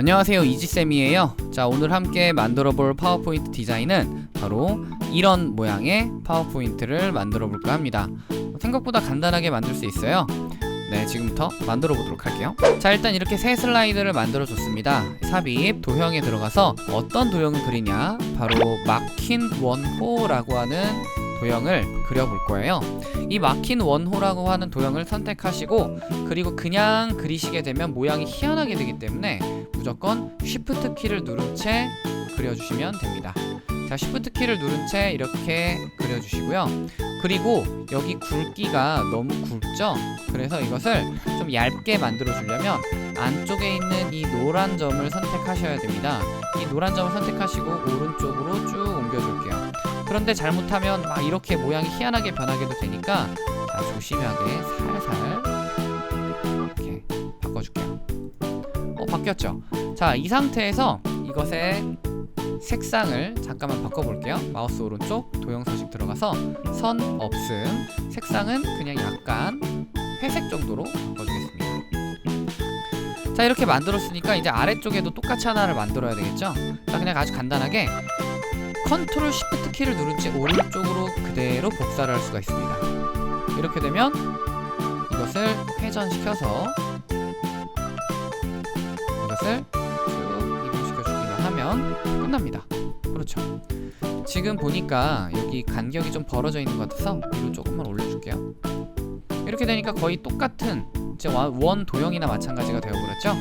안녕하세요 이지쌤이에요. 자 오늘 함께 만들어 볼 파워포인트 디자인은 바로 이런 모양의 파워포인트를 만들어 볼까 합니다. 생각보다 간단하게 만들 수 있어요. 네 지금부터 만들어 보도록 할게요. 자 일단 이렇게 새 슬라이드를 만들어 줬습니다. 삽입 도형에 들어가서 어떤 도형을 그리냐? 바로 막힌 원호라고 하는 도형을 그려볼 거예요 이 막힌 원호라고 하는 도형을 선택하시고 그리고 그냥 그리시게 되면 모양이 희한하게 되기 때문에 무조건 Shift 키를 누른 채 그려주시면 됩니다. 자, Shift 키를 누른 채 이렇게 그려주시고요. 그리고 여기 굵기가 너무 굵죠? 그래서 이것을 좀 얇게 만들어 주려면 안쪽에 있는 이 노란 점을 선택하셔야 됩니다. 이 노란 점을 선택하시고 오른쪽으로 쭉 옮겨줄게요. 그런데 잘못하면 막 이렇게 모양이 희한하게 변하게도 되니까 자, 조심하게 살살 이렇게 바꿔줄게요. 어, 바뀌었죠? 자, 이 상태에서 이것의 색상을 잠깐만 바꿔볼게요. 마우스 오른쪽 도형 서식 들어가서 선 없음 색상은 그냥 약간 회색 정도로 바꿔주겠습니다. 자 이렇게 만들었으니까 이제 아래쪽에도 똑같이 하나를 만들어야 되겠죠? 자 그냥 아주 간단하게 컨트롤 시프트 키를 누른 채 오른쪽으로 그대로 복사를 할 수가 있습니다. 이렇게 되면 이것을 회전시켜서 이것을 쭉 이동시켜 주기만 하면 끝납니다. 그렇죠. 지금 보니까 여기 간격이 좀 벌어져 있는 것 같아서 위로 조금만 올려줄게요. 이렇게 되니까 거의 똑같은 이제 원- 원 도형이나 마찬가지가 되어버렸죠.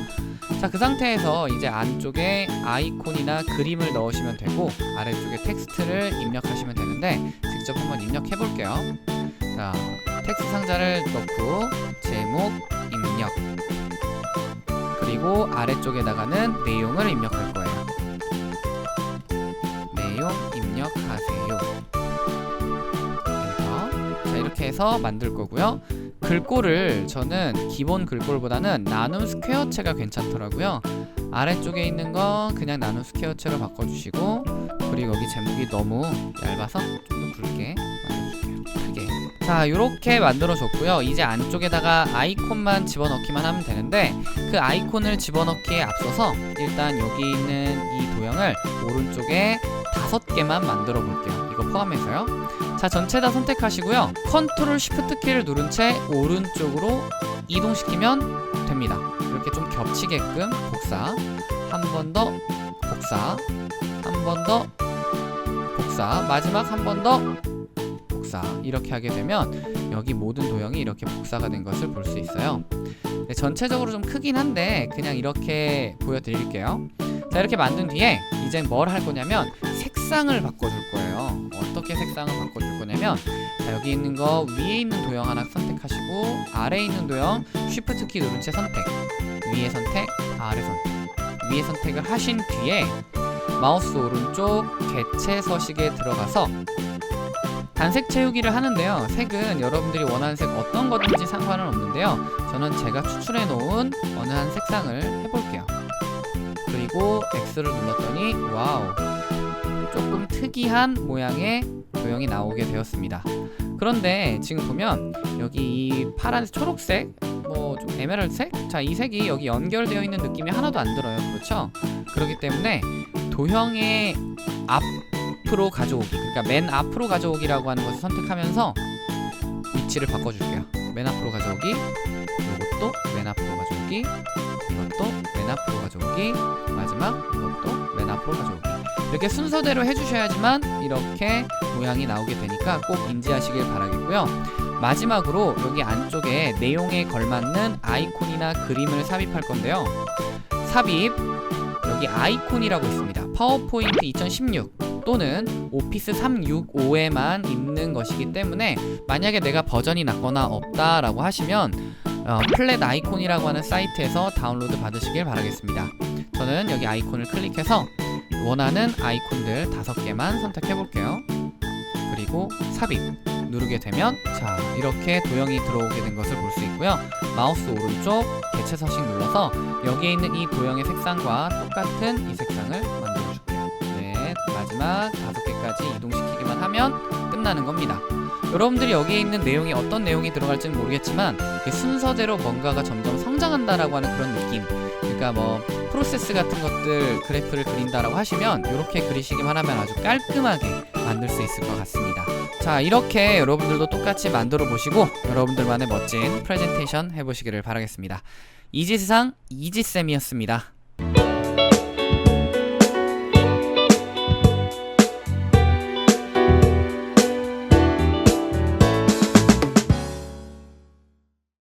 자, 그 상태에서 이제 안쪽에 아이콘이나 그림을 넣으시면 되고 아래쪽에 텍스트를 입력하시면 되는데 직접 한번 입력해 볼게요. 자, 텍스트 상자를 넣고 제목 입력 그리고 아래쪽에다가는 내용을 입력할 거예요. 내용 입력하세요. 해서 만들 거고요. 글꼴을 저는 기본 글꼴보다는 나눔 스퀘어체가 괜찮더라고요. 아래쪽에 있는 건 그냥 나눔 스퀘어체로 바꿔주시고 그리고 여기 제목이 너무 얇아서 좀 더 굵게 만들어줄게요. 크게. 자, 이렇게 만들어줬고요. 이제 안쪽에다가 아이콘만 집어넣기만 하면 되는데 그 아이콘을 집어넣기에 앞서서 일단 여기 있는 이 도형을 오른쪽에 다섯 개만 만들어 볼게요. 이거 포함해서요. 자, 전체 다 선택하시고요. 컨트롤 시프트 키를 누른 채 오른쪽으로 이동시키면 됩니다. 이렇게 좀 겹치게끔 복사. 한 번 더 복사. 한 번 더 복사. 마지막 한 번 더 복사. 이렇게 하게 되면 여기 모든 도형이 이렇게 복사가 된 것을 볼 수 있어요. 네, 전체적으로 좀 크긴 한데 그냥 이렇게 보여드릴게요. 자 이렇게 만든 뒤에 이제 뭘 할 거냐면 색상을 바꿔줄 거예요. 어떻게 색상을 바꿔줄 거냐면 자 여기 있는 거 위에 있는 도형 하나 선택하시고 아래에 있는 도형 Shift 키 누른 채 선택 위에 선택 아래 선택 위에 선택을 하신 뒤에 마우스 오른쪽 개체 서식에 들어가서 단색 채우기를 하는데요. 색은 여러분들이 원하는 색 어떤 거든지 상관은 없는데요. 저는 제가 추출해 놓은 어느 한 색상을 해볼게요. 그리고 X를 눌렀더니 와우 조금 특이한 모양의 도형이 나오게 되었습니다. 그런데 지금 보면 여기 이 파란색, 초록색, 뭐 좀 에메랄드색, 자 이 색이 여기 연결되어 있는 느낌이 하나도 안 들어요. 그렇죠? 그렇기 때문에 도형의 앞으로 가져오기, 그러니까 맨 앞으로 가져오기라고 하는 것을 선택하면서 위치를 바꿔줄게요. 맨 앞으로 가져오기, 이것도 맨 앞으로 가져오기, 이것도 맨 앞으로 가져오기, 마지막 이것도 맨 앞으로 가져오기. 이렇게 순서대로 해주셔야지만 이렇게 모양이 나오게 되니까 꼭 인지하시길 바라겠고요. 마지막으로 여기 안쪽에 내용에 걸맞는 아이콘이나 그림을 삽입할 건데요. 삽입 여기 아이콘이라고 있습니다. 파워포인트 2016 또는 오피스 365에만 있는 것이기 때문에 만약에 내가 버전이 낮거나 없다라고 하시면 어, 플랫 아이콘이라고 하는 사이트에서 다운로드 받으시길 바라겠습니다. 저는 여기 아이콘을 클릭해서 원하는 아이콘들 다섯 개만 선택해 볼게요. 그리고 삽입 누르게 되면 자 이렇게 도형이 들어오게 된 것을 볼 수 있고요. 마우스 오른쪽 개체 서식 눌러서 여기에 있는 이 도형의 색상과 똑같은 이 색상을 만들어 마지막 다섯 개까지 이동시키기만 하면 끝나는 겁니다. 여러분들이 여기에 있는 내용이 어떤 내용이 들어갈지는 모르겠지만 순서대로 뭔가가 점점 성장한다라고 하는 그런 느낌. 그러니까 뭐 프로세스 같은 것들 그래프를 그린다라고 하시면 이렇게 그리시기만 하면 아주 깔끔하게 만들 수 있을 것 같습니다. 자 이렇게 여러분들도 똑같이 만들어 보시고 여러분들만의 멋진 프레젠테이션 해보시기를 바라겠습니다. 이지세상 이지쌤이었습니다